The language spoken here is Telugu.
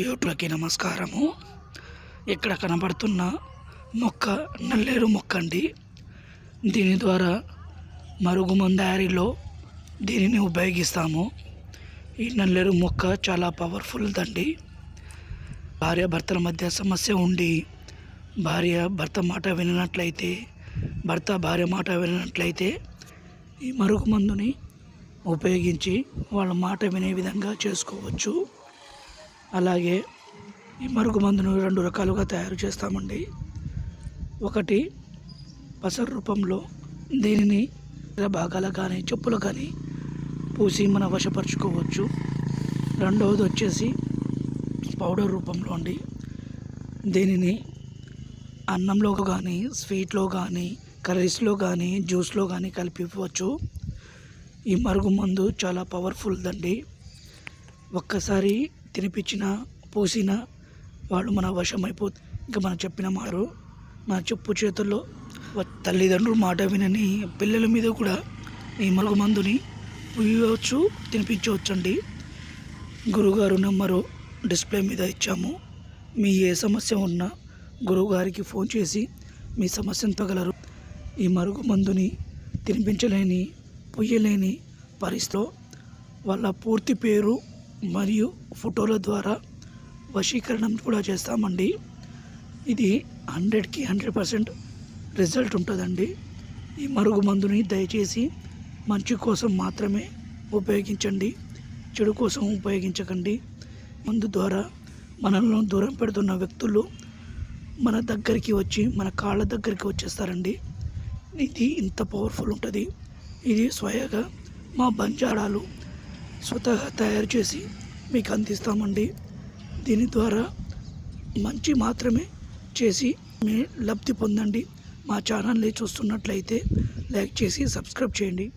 యూట్యూబ్కి నమస్కారము. ఇక్కడ కనబడుతున్న మొక్క నల్లేరు మొక్క అండి. దీని ద్వారా మరుగుమందారిలో తయారీలో దీనిని ఉపయోగిస్తాము. ఈ నల్లేరు మొక్క చాలా పవర్ఫుల్ దండి భార్య భర్తల మధ్య సమస్య ఉండి భార్య భర్త మాట వినట్లయితే భర్త భార్య మాట వినట్లయితే ఈ మరుగుమందుని ఉపయోగించి వాళ్ళ మాట వినే విధంగా చేసుకోవచ్చు. అలాగే ఈ మరుగు మందును రెండు రకాలుగా తయారు చేస్తామండి. ఒకటి పసరు రూపంలో దీనిని భాగాలు కానీ చెప్పులు కానీ పూసి మన వశపరుచుకోవచ్చు. రెండవది వచ్చేసి పౌడర్ రూపంలో అండి. దీనిని అన్నంలో కానీ స్వీట్లో కానీ కర్రీస్లో కానీ జ్యూస్లో కానీ కలిపి ఇవ్వచ్చు. ఈ మరుగు మందు చాలా పవర్ఫుల్ దండి ఒక్కసారి తినిపించినా పోసినా వాళ్ళు మన వశమైపో ఇంకా మనం చెప్పిన మారు మన చెప్పు చేతుల్లో తల్లిదండ్రులు మాట వినని పిల్లల మీద కూడా ఈ మరుగు మందుని ఉయ్యవచ్చు తినిపించవచ్చు అండి గురుగారు నెంబరు డిస్ప్లే మీద ఇచ్చాము. మీ ఏ సమస్య ఉన్నా గురువుగారికి ఫోన్ చేసి మీ సమస్యను తగలరు. ఈ మరుగు మందుని తినిపించలేని పొయ్యలేని పరిస్థితిలో వాళ్ళ పూర్తి పేరు మరియు ఫోటోల ద్వారా వశీకరణం కూడా చేస్తామండి. ఇది హండ్రెడ్కి హండ్రెడ్ పర్సెంట్ రిజల్ట్ ఉంటుందండి. ఈ మరుగు మందుని దయచేసి మంచి కోసం మాత్రమే ఉపయోగించండి. చెడు కోసం ఉపయోగించకండి. మందు ద్వారా మనల్ని దూరం పెడుతున్న వ్యక్తులు మన దగ్గరికి వచ్చి మన కాళ్ళ దగ్గరికి వచ్చేస్తారండి. ఇది ఇంత పవర్ఫుల్ ఉంటుంది. ఇది స్వయంగా మా బంజారాలు స్వతహా తయారు చేసి మీకు అందిస్తామండి. దీని ద్వారా మంచి మాత్రమే చేసి మీ లబ్ధి పొందండి. మా ఛానల్ని చూస్తున్నట్లయితే లైక్ చేసి సబ్స్క్రైబ్ చేయండి.